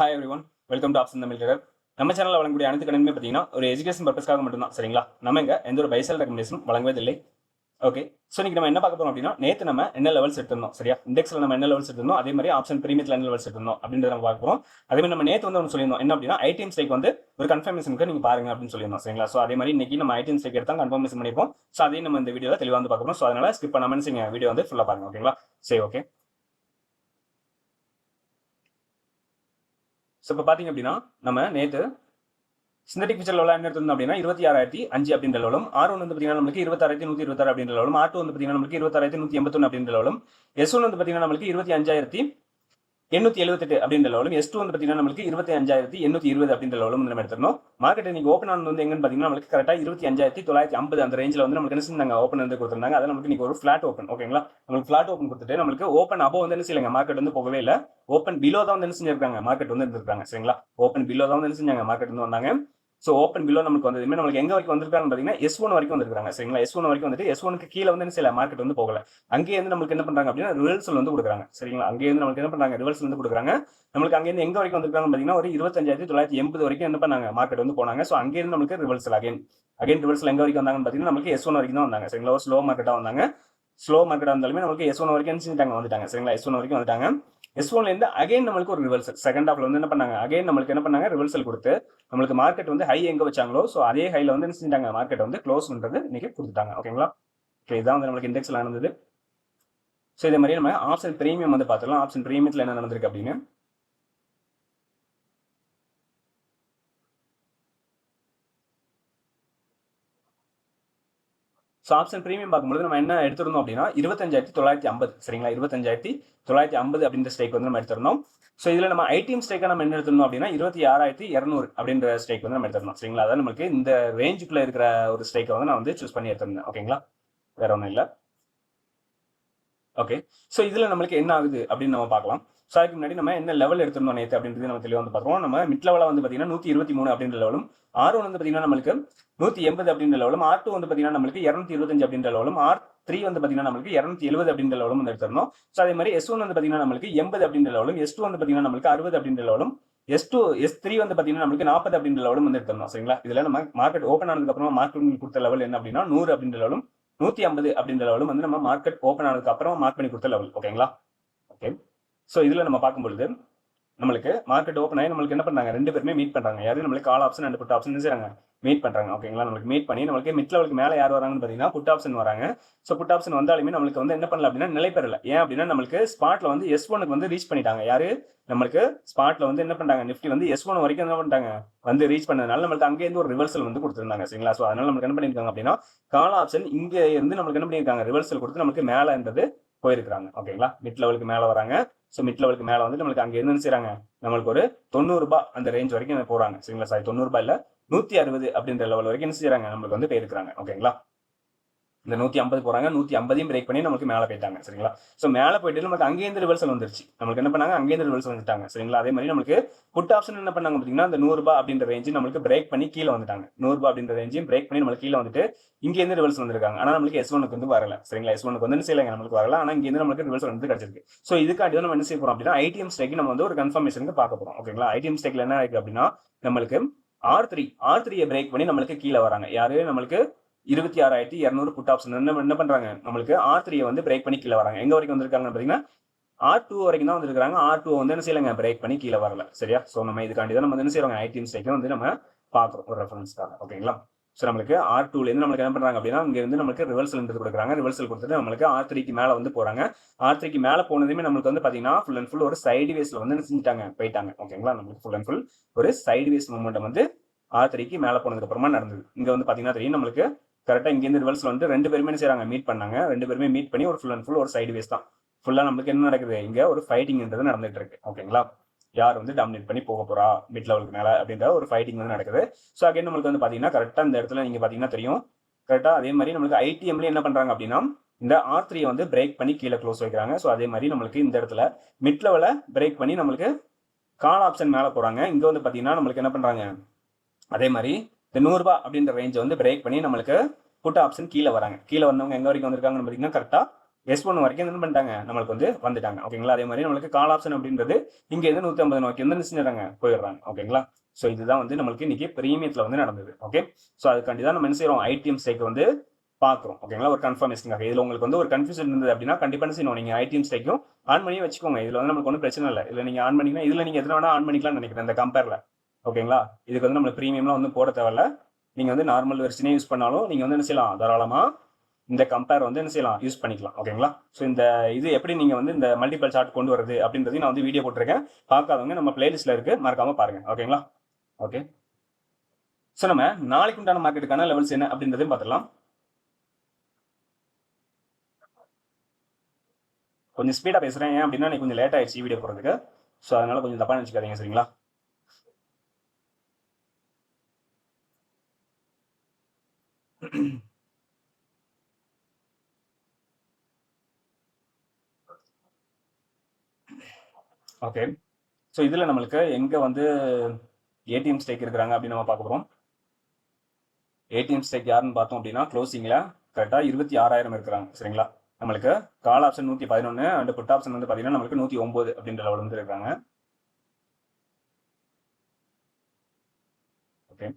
Hi everyone welcome to option Tamil trader நம்ம சேனலில் வழங்கக்கூடிய அனைத்து கணக்குமே பார்த்தீங்கன்னா ஒரு எஜுகேஷன் பர்பஸ்க்காக மட்டும்தான் சரிங்களா? நம்ம இங்கே எந்த ஒரு பைசல் ரெக்கமெண்டேஷன் வழங்குவதில்லை. ஓகே ஸோ இன்றைக்கி நம்ம என்ன பார்க்க போகிறோம் அப்படின்னா நேற்று நம்ம என்ன லெவல்ஸ் எடுத்திருந்தோம் சரியா? இண்டெக்ஸில் நம்ம என்ன லெவல்ஸ் எடுத்திருந்தோம் அதே மாதிரி ஆப்ஷன் பிரீமியத்தில் என்ன லெவல்ஸ் எடுத்திருந்தோம் அப்படின்றத நம்ம பார்க்குறோம் அதே மாதிரி நம்ம நேற்று வந்து ஒன்று சொல்லியிருந்தோம் என்ன அப்படின்னா ஐடிஎம் ஸ்டேக் வந்து ஒரு கன்ஃபர்மேஷனுக்கு நீங்கள் பாருங்க அப்படின்னு சொல்லியிருந்தோம் சரிங்களா? ஸோ அதே மாதிரி இன்னைக்கு நம்ம ஐடிஎம் ஸ்டேக் எடுத்தால் கன்ஃபர்மேஷன் பண்ணிப்போம் ஸோ அதையும் நம்ம இந்த வீடியோவில் தெளிவாக வந்து பார்க்குறோம் ஸோ அதனால் ஸ்கிப் பண்ணாமல் நீங்கள் வீடியோ வந்து ஃபுல்லாக பாருங்க ஓகேங்களா சரி ஓகே ஸோ இப்போ பார்த்தீங்க அப்படின்னா நம்ம நேற்று சிந்தட்டிக் ஃபியூச்சர் லெவலில் என்ன எடுத்திருந்தோம் அப்படின்னா இருபத்தி ஆறாயிரத்தி அஞ்சு அப்படின்ற லெவலும் ஆர் ஒன் வந்து பார்த்தீங்கன்னா நம்மளுக்கு இருபத்தாயிரத்தி நூற்றி இருபத்தாறு அப்படின்ற லெவலும் ஆர் டூ வந்து பார்த்தீங்கன்னா நம்மளுக்கு இருபத்தாயிரத்தி நூற்றி எண்பத்தொன்று அப்படின்ற லெவலும் எஸ் ஒன் வந்து பார்த்தீங்கன்னா நம்மளுக்கு இருபத்தி அஞ்சாயிரத்தி எண்ணூத்தி எழுபத்தெட்டு அப்படின்ற லெவலும் எஸ் டூ வந்து பார்த்தீங்கன்னா நம்மளுக்கு இருபத்தி அஞ்சாயிரத்தி எண்ணூத்தி இருபது அப்படின்ற லெவலும் நம்ம எடுத்துருந்தோம் மார்க்கெட் இன்னைக்கு ஓப்பன் ஆனது வந்து எங்கன்னு பார்த்தீங்கன்னா நம்மளுக்கு கரெக்டாக இருபத்தி அஞ்சாயிரத்தி தொள்ளாயிரத்தி ஐம்பது அந்த ரேஞ்சில் வந்து நமக்கு என்ன செஞ்சாங்க ஓப்பன் வந்து கொடுத்துருந்தாங்க. அதை நமக்கு இன்னைக்கு ஒரு ஃபிளாட் ஓப்பன் ஓகேங்களா நம்மளுக்கு ஃபிளாட் ஓப்பன் கொடுத்துட்டு நம்மளுக்கு ஓப்பன் அபோ வந்து என்ன செய்யலைங்க மார்க்கெட் வந்து போகவே இல்லை. ஓப்பன் பிலோ தான் வந்து என்ன செஞ்சிருக்காங்க மார்க்கெட் வந்து இருந்திருக்காங்க சரிங்களா? ஓப்பன் பிலோ தான் வந்து என்ன செஞ்சாங்க மார்க்கெட் வந்து வந்தாங்க. ஸோ ஓப்பன் பிலோ நமக்கு வந்ததுமே நம்மளுக்கு எங்க வரைக்கும் வந்திருக்காங்கன்னு பார்த்தீங்கன்னா எஸ் ஒன் வரைக்கும் வந்திருக்காங்க சரிங்களா? எஸ் ஒன் வரைக்கும் வந்துட்டு எஸ் ஒனுக்கு கீழே வந்து சில மார்க்கெட் வந்து போகல. அங்கேயே வந்து நமக்கு என்ன பண்றாங்க அப்படின்னா ரிவர்சல் வந்து கொடுக்குறாங்க. சரிங்களா? அங்கேயே வந்து நமக்கு என்ன பண்றாங்க? ரிவர்சல் வந்து கொடுக்குறாங்க. நம்மளுக்கு அங்கேருந்து எங்க வரைக்கும் வந்திருக்காங்கன்னு பார்த்தீங்கன்னா ஒரு இருபத்தஞ்சாயிரத்தி தொள்ளாயிரத்தி எண்பது வரைக்கும் என்ன பண்ணாங்க? மார்க்கெட் வந்து போனாங்க. ஸோ அங்கேருந்து நமக்கு ரிவர்சல் அகைன் அகைன் ரிவர்சல் எங்க வரைக்கும் வந்தாங்கன்னு பார்த்தீங்கன்னா நமக்கு எஸ் ஒன் வரைக்கும் தான் வந்தாங்க. சரிங்களா? ஒரு ஸ்லோ மார்க்கெட்டாக வந்தாங்க. ஸ்லோ மார்க்கெட்டாக இருந்தாலுமே நமக்கு எஸ் ஒன் வரைக்கும் என்ன செஞ்சுட்டாங்க? வந்துட்டாங்க. சரிங்களா? எஸ் ஒன் வரைக்கும் வந்துட்டாங்க. எஸ் ஒன்லேருந்து அகைன் நம்மளுக்கு ஒரு ரிவர்சல் செகண்ட் ஹாஃப்ல வந்து என்ன பண்ணாங்க? அகைன் நம்மளுக்கு என்ன பண்ணாங்க? ரிவர்சல் கொடுத்து நம்மளுக்கு மார்க்கெட் வந்து ஹை எங்க வச்சாங்களோ ஸோ அதே ஹைல வந்து என்ன செஞ்சாங்க மார்க்கெட் வந்து க்ளோஸ் பண்றது இன்னைக்கு கொடுத்துட்டாங்க. ஓகேங்களா ஓகே இதான் வந்து நம்மளுக்கு இண்டெக்ஸ்ல நடந்தது. ஸோ இதே மாதிரி நம்ம ஆப்ஷன் ப்ரீமியம் வந்து பார்த்துக்கலாம் ஆப்ஷன் ப்ரீமியத்தில் என்ன நடந்திருக்கு அப்படின்னு? ஸோ ஆப்ஷன் பிரீமியம் பார்க்கும்போது நம்ம என்ன எடுத்திருந்தோம் அப்படின்னா இருபத்தஞ்சாயிரத்தி தொள்ளாயிரத்தி ஐம்பது. சரிங்களா? இருபத்தஞ்சாயிரத்தி தொள்ளாயிரத்தி ஐம்பது அப்படின்ற ஸ்ட்ரைக் வந்து நம்ம எடுத்திருந்தோம். ஸோ இதில் நம்ம ஐடிஎம் ஸ்ட்ரைக்காக நம்ம என்ன எடுத்திருந்தோம் அப்படின்னா இருபத்தி ஆறாயிரத்தி இரநூறு அப்படின்ற ஸ்ட்ரைக் வந்து நம்ம எடுத்திருந்தோம். சரிங்களா? அதான் நமக்கு இந்த ரேஞ்சுக்குள்ள இருக்கிற ஒரு ஸ்ட்ரைக்கை வந்து நான் வந்து சூஸ் பண்ணி எடுத்திருந்தேன். ஓகேங்களா வேற ஒன்றும் இல்லை. ஓகே ஸோ இதில் நம்மளுக்கு என்ன ஆகுது அப்படின்னு நம்ம பார்க்கலாம். ஸோ அதுக்கு முன்னாடி நம்ம என்ன லெவல் எடுத்திருந்தோம் நேற்று அப்படின்றது நம்ம தெளிவாக வந்து பார்த்துருவோம். நம்ம மிட் லெவலாக வந்து பார்த்தீங்கன்னா நூற்றி இருபத்தி மூணு அப்படின்ற லெவலும் ஆர் ஒன் வந்து பார்த்தீங்கன்னா நம்மளுக்கு நூற்றி எண்பது அப்படின்ற லெவலும் ஆர் டூ வந்து பார்த்தீங்கன்னா நம்மளுக்கு இரநூத்தி இருபத்தஞ்சு அப்படின்ற லெவலும் ஆர் த்ரீ வந்து பார்த்தீங்கன்னா நம்மளுக்கு இரநூத்தி எழுபது அப்படின்ற லெவலும் வந்து எடுத்திருந்தோம். ஸோ அதே மாதிரி எஸ் ஒன் வந்து பார்த்தீங்கன்னா நம்மளுக்கு எண்பது அப்படின்ற லெவலும் எஸ் டூ வந்து பார்த்தீங்கன்னா நம்மளுக்கு அறுபது அப்படின்ற லெவலும் எஸ் டூ எஸ் த்ரீ வந்து பார்த்தீங்கன்னா நம்மளுக்கு நாற்பது அப்படின்ற லெவலும் வந்து எடுத்திருந்தோம். சரிங்களா? இதில் நம்ம மார்க்கெட் ஓப்பன் ஆனதுக்கு அப்புறமா மார்க்கெட் கொடுத்த லெவல் என்ன அப்படின்னா நூறு அப்படின்ற லெவலும் நூற்றி ஐம்பது அப்படின்ற லெவலும் வந்து நம்ம மார்க்கெட் ஓப்பன் ஆனதுக்கு அப்புறம் மார்க் பண்ணி கொடுத்த லெவல் ஓகேங்களா ஓகே ஸோ இதில் நம்ம பார்க்கும்பொழுது நம்மளுக்கு மார்க்கெட் ஓப்பன் ஆகி நம்மளுக்கு என்ன பண்ணுறாங்க ரெண்டு பேருமே மீட் பண்ணுறாங்க யாரும் நம்மளுக்கு call option and put option செய்கிறாங்க மீட் பண்ணுறாங்க ஓகேங்களா நம்மளுக்கு மீட் பண்ணி நம்மளுக்கு மிட் லெவலுக்கு மேலே யார் வராங்கன்னு பார்த்தீங்கன்னா புட் ஆப்ஷன் வராங்க. ஸோ புட் ஆப்ஷன் வந்தாலுமே நம்மளுக்கு வந்து என்ன பண்ணல அப்படின்னா நிலை ஏன் அப்படின்னா நம்மளுக்கு ஸ்பாட்ல வந்து எஸ் ஒனுக்கு வந்து ரீச் பண்ணிட்டாங்க. யாரு? நம்மளுக்கு ஸ்பாட்ல வந்து என்ன பண்ணுறாங்க நிஃப்டி வந்து எஸ் ஒன் வரைக்கும் என்ன பண்ணிட்டாங்க? வந்து ரீச் பண்ணதுனால நம்மளுக்கு அங்கேருந்து ஒரு ரிவர்சல் வந்து கொடுத்துருந்தாங்க. சரிங்களா? ஸோ அதனால நம்மளுக்கு என்ன பண்ணியிருக்காங்க அப்படின்னா கால் ஆப்ஷன் இங்கே இருந்து நம்மளுக்கு என்ன பண்ணியிருக்காங்க? ரிவர்சல் கொடுத்து நமக்கு மேலேன்றது போயிருக்காங்க ஓகேங்களா மிட் லெவலுக்கு மேலே வராங்க. ஸோ மிட் லெவலுக்கு மேலே வந்து நம்மளுக்கு அங்கே என்ன செய்றாங்க? நம்மளுக்கு ஒரு தொண்ணூறு ரூபாய் அந்த ரேஞ்ச் வரைக்கும் போறாங்க. சரிங்களா? சாரி தொண்ணூறு ரூபாய் இல்ல நூத்தி அறுபது அப்படின்ற லெவல் வரைக்கும் என்ன செய்யறாங்க நம்மளுக்கு வந்து போயிருக்காங்க ஓகேங்களா இந்த நூத்தி ஐம்பது போறாங்க நூத்தி ஐம்பதையும் பிரேக் பண்ணி நமக்கு மேலே போயிட்டாங்க சரிங்களா? ஸோ மேலே போயிட்டு நமக்கு அங்கேருந்து ரிவல்சல் வந்துருச்சு. நம்மளுக்கு என்ன பண்ணாங்க? அங்கேருந்து ரிவல்சல் வந்துட்டாங்க சரிங்களா? அதே மாதிரி நமக்கு புட் ஆப்ஷன் என்ன பண்ணாங்க பார்த்தீங்கன்னா அந்த நூறு ரூபாய் அப்படின்ற ரேஞ்சு நம்மளுக்கு பிரேக் பண்ணி கீழே வந்துட்டாங்க. நூறு ரூபாய் அப்படின்ற ரேஞ்சையும் பிரேக் பண்ணி நம்மளுக்கு கீழே வந்துட்டு இங்கேருந்து ரிவல்ஸ் வந்திருக்காங்க. ஆனால் நம்மளுக்கு எஸ் ஒனுக்கு வந்து வரல சரிங்களா? எஸ் ஒனுக்கு வந்து என்ன நம்மளுக்கு வரல. ஆனால் இங்கேருந்து நம்மளுக்கு ரிவல்ஸ் வந்து கிடைச்சிருக்கு. ஸோ இதுக்காண்டி தான் நம்ம என்ன செய்ய போறோம் அப்படின்னா ஐடிஎம் ஸ்டேக் நம்ம வந்து ஒரு கன்ஃபர்மேஷனுக்கு பார்க்க போறோம் ஓகேங்களா? ஐடிஎம் ஸ்டேக்ல என்ன இருக்கு அப்படின்னா நம்மளுக்கு ஆர் த்ரீ ஆர் த்ரீயை பிரேக் பண்ணி நம்மளுக்கு கீழே வராங்க. யாரு? நம்மளுக்கு இருபத்தி ஆறாயிரத்தி இரநூறு புட் ஆப்ஷன் என்ன என்ன பண்ணுறாங்க நம்மளுக்கு ஆர் த்ரீயை வந்து பிரேக் பண்ணி கீழே வராங்க. எங்கே வரைக்கும் வந்திருக்காங்கன்னு பார்த்தீங்கன்னா ஆர் டூ வரைக்கும் தான் வந்திருக்காங்க ஆர் டூ வந்து என்ன செய்யலைங்க? பிரேக் பண்ணி கீழே வரல. சரியா? ஸோ நம்ம இதுக்காண்டி தான் நம்ம என்ன செய்யறோம்? ஐடி ஸ்டேக்கை வந்து நம்ம பார்க்குறோம். ஒரு ரெஃபரன்ஸ்க்காக ஓகேங்களா? ஸோ நம்மளுக்கு ஆர் டூலேருந்து நம்மளுக்கு என்ன பண்ணுறாங்க அப்படின்னா இங்கே வந்து நம்மளுக்கு ரிவர்சல் கொடுக்குறாங்க. ரிவர்சல் கொடுத்துட்டு நம்மளுக்கு ஆர் த்ரீக்கு மேலே வந்து போகிறாங்க ஆர் த்ரீக்கு மேலே போனதுமே நம்மளுக்கு வந்து பார்த்தீங்கன்னா ஃபுல் அண்ட் ஃபுல் ஒரு சைடு வேஸில் வந்து என்ன செஞ்சுட்டாங்க? போயிட்டாங்க. ஓகேங்களா? நம்மளுக்கு ஃபுல் அண்ட் ஃபுல் ஒரு சைடு வேஸ் மூமெண்ட் வந்து ஆர் த்ரீக்கு மேலே போனதுக்கு அப்புறமா நடந்தது. இங்கே வந்து பார்த்தீங்கன்னா தெரியும் நம்மளுக்கு கரெக்டாக இங்கேருந்து ரிவர்சல் வந்து ரெண்டு பேருமே செய்கிறாங்க மீட் பண்ணாங்க. ரெண்டு பேருமே மீட் பண்ணி ஒரு ஃபுல் அண்ட் ஃபுல் ஒரு சைடு வேஸ் தான். ஃபுல்லாக நம்மளுக்கு என்ன நடக்குது? இங்கே ஒரு ஃபைட்டிங்ன்றது நடந்துட்டு இருக்கு ஓகேங்களா யார் வந்து டாமினேட் பண்ணி போக போறா? மிட் லெவலுக்கு மேலே அப்படின்ற ஒரு ஃபைட்டிங் வந்து நடக்குது. ஸோ அகைன் நம்மளுக்கு வந்து பார்த்தீங்கன்னா கரெக்டாக இந்த இடத்துல நீங்கள் பார்த்தீங்கன்னா தெரியும். கரெக்டாக அதே மாதிரி நம்மளுக்கு ஐடிஎம்ல என்ன பண்ணுறாங்க அப்படின்னா இந்த ஆர் த்ரீ வந்து பிரேக் பண்ணி கீழே க்ளோஸ் வைக்கிறாங்க. ஸோ அதே மாதிரி நம்மளுக்கு இந்த இடத்துல மிட் லெவலை பிரேக் பண்ணி நம்மளுக்கு கால் ஆப்ஷன் மேலே போகிறாங்க இங்கே வந்து பார்த்தீங்கன்னா நம்மளுக்கு என்ன பண்ணுறாங்க அதே மாதிரி இந்த நூறுரூபா அப்படின்ற ரேஞ்சை வந்து பிரேக் பண்ணி நம்மளுக்கு புட் ஆப்ஷன் கீழே வராங்க. கீழே வந்தவங்க எங்கே வரைக்கும் வந்திருக்காங்கன்னு பார்த்தீங்கன்னா கரெக்டாக எஸ் ஒன் வரைக்கும் என்ன பண்ணிட்டாங்க? நம்மளுக்கு வந்து வந்துட்டாங்க. ஓகேங்களா அதே மாதிரி நம்மளுக்கு கால் ஆப்ஷன் அப்படின்றது இங்கே இருந்து நூற்றி ஐம்பது நோக்கி வந்து செஞ்சிடறாங்க போயிடுறாங்க. ஓகேங்களா ஸோ இதுதான் வந்து நம்மளுக்கு இன்னைக்கு பிரீமியத்தில் வந்து நடந்தது. ஓகே ஸோ அதுக்காண்டி தான் நம்ம என்ன செய்கிறோம் ஐடிஎம் ஸ்டேக் வந்து பார்க்குறோம் ஓகேங்களா ஒரு கன்ஃபர்மேஷனுக்காக இதில் உங்களுக்கு வந்து ஒரு கன்ஃபியூஷன் இருந்தது அப்படின்னா கண்டிப்பாக என்ன செய்யணும்? நீங்கள் ஐடிஎம் ஸ்டேக்கும் ஆன் பண்ணி வச்சுக்கோங்க. இதில் வந்து நமக்கு ஒன்றும் பிரச்சனை இல்லை. இல்லை நீங்கள் ஆன் பண்ணிங்கன்னா இதில் நீங்கள் எதுனா வேணா ஆன் பண்ணிக்கலாம்னு நினைக்கிறேன் இந்த கம்பேரில் ஓகேங்களா? இதுக்கு வந்து நம்மளுக்கு ப்ரீமியம்லாம் வந்து போட தேவையில்ல. நீங்கள் வந்து நார்மல் வெர்ஷனே யூஸ் பண்ணாலும் நீங்கள் வந்து என்ன செய்யலாம்? தாராளமாக இந்த கம்பேர் வந்து என்ன செய்யலாம்? யூஸ் பண்ணிக்கலாம். ஓகேங்களா? ஸோ இந்த இது எப்படி நீங்கள் வந்து இந்த மல்டிபிள் சார்ட் கொண்டு வருது அப்படின்றதையும் நான் வந்து வீடியோ போட்டிருக்கேன். பார்க்காதவங்க நம்ம பிளேலிஸ்ட்டில் இருக்குது மறக்காமல் பாருங்கள் ஓகேங்களா? ஓகே ஸோ நம்ம நாளைக்கு உண்டான மார்க்கெட்டுக்கான லெவல்ஸ் என்ன அப்படின்றதையும் பார்த்துக்கலாம் கொஞ்சம் ஸ்பீடாக பேசுகிறேன் ஏன் அப்படின்னா எனக்கு கொஞ்சம் லேட் ஆயிடுச்சு வீடியோ போகிறதுக்கு ஸோ அதனால கொஞ்சம் தப்பாக நினச்சிக்காதீங்க. சரிங்களா? ஓகே ஸோ இதில் நம்மளுக்கு எங்கே வந்து ஏடிஎம் ஸ்டேக் இருக்கிறாங்க அப்படின்னு நம்ம பார்க்க போகிறோம் ஏடிஎம் ஸ்டேக் யாருன்னு பார்த்தோம் அப்படின்னா க்ளோசிங்கில் கரெக்டாக இருபத்தி ஆறாயிரம் இருக்கிறாங்க சரிங்களா? நம்மளுக்கு கால் ஆப்ஷன் நூற்றி பதினொன்று அண்ட் புட் ஆப்ஷன் வந்து பார்த்தீங்கன்னா நம்மளுக்கு நூற்றி ஒம்பது அப்படின்ற லெவல் வந்து இருக்காங்க ஓகே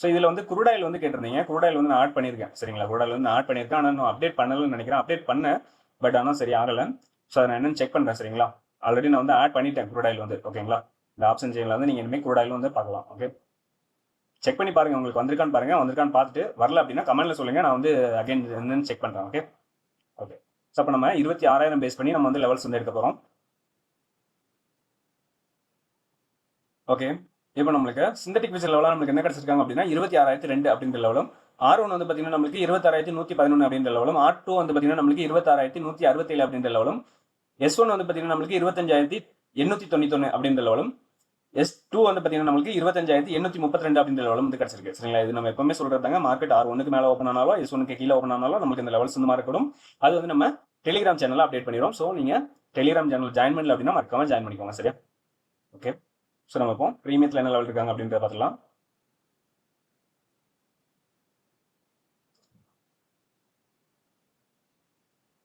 ஸோ இதில் வந்து குருடாயில் வந்து கேட்டிருந்தீங்க. குருடாயில் வந்து நான் ஆட் பண்ணியிருக்கேன் சரிங்களா? குருடாயில் வந்து நான் ஆட் பண்ணியிருக்கேன். ஆனால் நான் அப்டேட் பண்ணலன்னு நினைக்கிறேன். அப்டேட் பண்ணேன் பட் ஆனால் சரி ஆகலை ஸோ அதை நான் என்னன்னு செக் பண்ணுறேன் சரிங்களா? ஆல்ரெடி நான் வந்து ஆட் பண்ணிட்டேன் குருடாயில் வந்து ஓகேங்களா இந்த ஆப்ஷன் சேஞ்சில் வந்து நீங்கள் இனிமேல் குருடாயில் வந்து பார்க்கலாம் ஓகே செக் பண்ணி பாருங்க உங்களுக்கு வந்திருக்கான்னு பாருங்க. வந்திருக்கான்னு பார்த்துட்டு வரல அப்படின்னா கமெண்ட்ல சொல்லுங்க. நான் வந்து அகைன் என்னன்னு செக் பண்றேன் ஓகே ஓகே ஸோ அப்போ நம்ம இருபத்தி ஆறாயிரம் பேஸ் பண்ணி நம்ம வந்து லெவல்ஸ் வந்து எடுக்க போறோம். ஓகே இப்போ நம்மளுக்கு சிந்தட்டிக் விசல் லெவலாக நம்மளுக்கு என்ன கிடைச்சிருக்காங்க அப்படின்னா இருபத்தி ஆறாயிரத்தி ரெண்டு அப்படின்ற லெவலும் ஆர் ஒன் வந்து பார்த்தீங்கன்னா நம்மளுக்கு இருபத்தாறாயிரத்தி நூற்றி பதினொன்று அப்படின்ற லெவலும் ஆர் டூ வந்து பார்த்தீங்கன்னா நம்மளுக்கு இருபத்தாறாயிரத்தி நூற்றி அறுபத்தேழு அப்படின்ற லெவலும் எஸ் ஒன் வந்து பார்த்தீங்கன்னா நம்மளுக்கு இருபத்தஞ்சாயிரத்தி எண்ணூற்றி தொண்ணூத்தொன்று அப்படின்ற லெவலும் எஸ் டூ வந்து பார்த்தீங்கன்னா நம்மளுக்கு இருபத்தஞ்சாயிரத்தி எண்ணூற்றி முப்பத்தி ரெண்டு அப்படின்ற லெவலும் வந்து கிடச்சிருக்கு. சரிங்களா? இது நம்ம எப்பவுமே சொல்கிறதாங்க மார்க்கெட் ஆர் ஒன்றுக்கு மேலே ஓப்பன் ஆனாலும் எஸ் ஒனுக்கு கீழே ஓப்பன் ஆனாலும் நமக்கு இந்த லெவல்ஸ் வந்து இருக்கணும். அது வந்து நம்ம டெலிகிராம் சேனலில் அப்டேட் பண்ணிடுவோம் ஸோ நீங்கள் டெலிகிராம் சேனல் ஜாயின் பண்ணல அப்படின்னா மறக்காம ஜாயின் பண்ணிக்கோங்க. சரியா? ஓகே ஸோ நம்ம இப்போ ப்ரீமியத்தில் என்ன லெவல் இருக்காங்க அப்படின்றத பார்த்துலாம்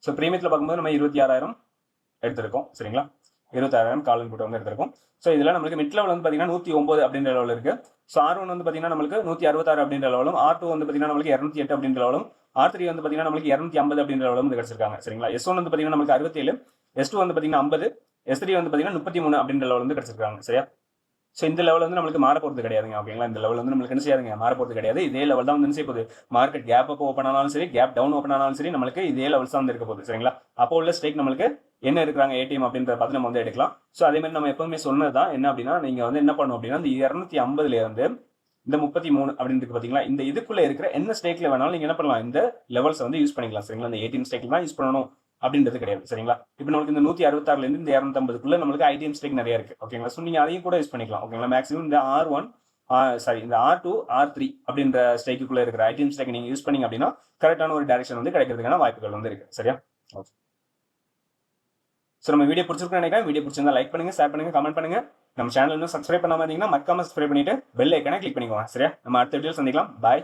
ஸோ ப்ரீமியத்தில் பார்க்கும்போது நம்ம இருபத்தி ஆறாயிரம். எடுத்திருக்கோம் சரிங்களா? இருபத்தாயிரம் காலன் போட்டு வந்து எடுத்திருக்கோம். ஸோ இதில் நம்மளுக்கு மிட் லெவல் வந்து பார்த்தீங்கன்னா நூற்றி ஒம்பது அப்படின்ற லெவல் இருக்கு. ஸோ ஆர் ஒன் வந்து பார்த்தீங்கன்னா நம்மளுக்கு நூற்றி அறுபத்தாறு அப்படின்ற லெவலும் ஆர் டூ வந்து பார்த்தீங்கன்னா நம்மளுக்கு இரநூத்தி எட்டு அப்படின்ற லெவலும் ஆர் த்ரீ வந்து பார்த்தீங்கன்னா நம்மளுக்கு இரநூத்தி ஐம்பது அப்படின்ற லெவலும் வந்து கிடச்சிருக்காங்க சரிங்களா? எஸ் ஒன் வந்து பார்த்தீங்கன்னா நம்மளுக்கு அறுபத்தேழு எஸ் டூ வந்து பார்த்தீங்கன்னா ஐம்பது எஸ் த்ரீ வந்து பார்த்தீங்கன்னா முப்பத்தி மூணு அப்படின்ற லெவல் வந்து கிடச்சிருக்காங்க சரியா? ஸோ இந்த லெவல் வந்து நம்மளுக்கு மாற போகிறது கிடையாதுங்க ஓகேங்களா? இந்த லெவல் வந்து நம்மளுக்கு என்ன செய்யாதுங்க மாற போகிறது கிடையாது. இதே லெவல் தான் வந்து என்ன செய்ய போகுது? மார்க்கெட் கேப் அப்போ ஓப்பன் ஆனாலும் சரி கேப் டவுன் ஓப்பன் ஆனாலும் சரி நம்மளுக்கு இதே லெவல்ஸ் தான் வந்து இருக்க போகுது சரிங்களா? அப்போ உள்ள ஸ்டேக் நம்மளுக்கு என்ன இருக்கிறாங்க ஏடிஎம் அப்படின்றத பார்த்து நம்ம வந்து எடுக்கலாம். ஸோ அதே மாதிரி நம்ம எப்பவுமே சொன்னது தான் என்ன அப்படின்னா நீங்கள் வந்து என்ன பண்ணணும் அப்படின்னா இந்த இரநூத்தி ஐம்பதுல இருந்து இந்த முப்பத்தி மூணு அப்படின்றது பார்த்தீங்களா இந்த இதுக்குள்ள இருக்கிற என்ன ஸ்டேக்ல வேணாலும் நீங்கள் என்ன பண்ணலாம்? இந்த லெவல்ஸ் வந்து யூஸ் பண்ணிக்கலாம் சரிங்களா? இந்த ஏடிஎம் ஸ்டேக்கில் தான் யூஸ் பண்ணணும் அப்படின்றது கிடையாது சரிங்களா? இப்போ நம்மளுக்கு இந்த நூற்றி அறுபத்தாறுல இருந்து இந்த இரநூத்தம்பதுக்குள்ள நம்மளுக்கு ஐடிஎம் ஸ்டேக் நிறைய இருக்கு ஓகேங்களா ஸோ நீங்கள் அதையும் கூட யூஸ் பண்ணிக்கலாம் ஓகேங்களா மேக்ஸிமம் இந்த ஆர் ஒன் சாரி இந்த ஆர் டூ ஆர் த்ரீ அப்படின்ற ஸ்டேக்குள்ள இருக்கிற ஐடிஎம் ஸ்டேக் நீங்கள் யூஸ் பண்ணீங்க அப்படின்னா கரெக்டான ஒரு டேரக்ஷன் வந்து கிடைக்கிறதுக்கான வாய்ப்புகள் வந்து இருக்கு சரியா? ஓகே ஸோ நம்ம வீடியோ பிடிச்சிருக்கோம் நினைக்கிறேன். வீடியோ பிடிச்சிருந்தா லைக் பண்ணுங்க ஷேர் பண்ணுங்க கமெண்ட் பண்ணுங்க. நம்ம சேனல் இன்னும் சப்ஸ்கிரைப் பண்ணாம இருந்தீங்கன்னா மக்காம சப்ஸ்கிரைப் பண்ணிட்டு பெல் ஐக்கனை கிளிக் பண்ணிக்கோங்க. சரியா? நம்ம அடுத்த வீடியோ சந்திக்கலாம். பாய்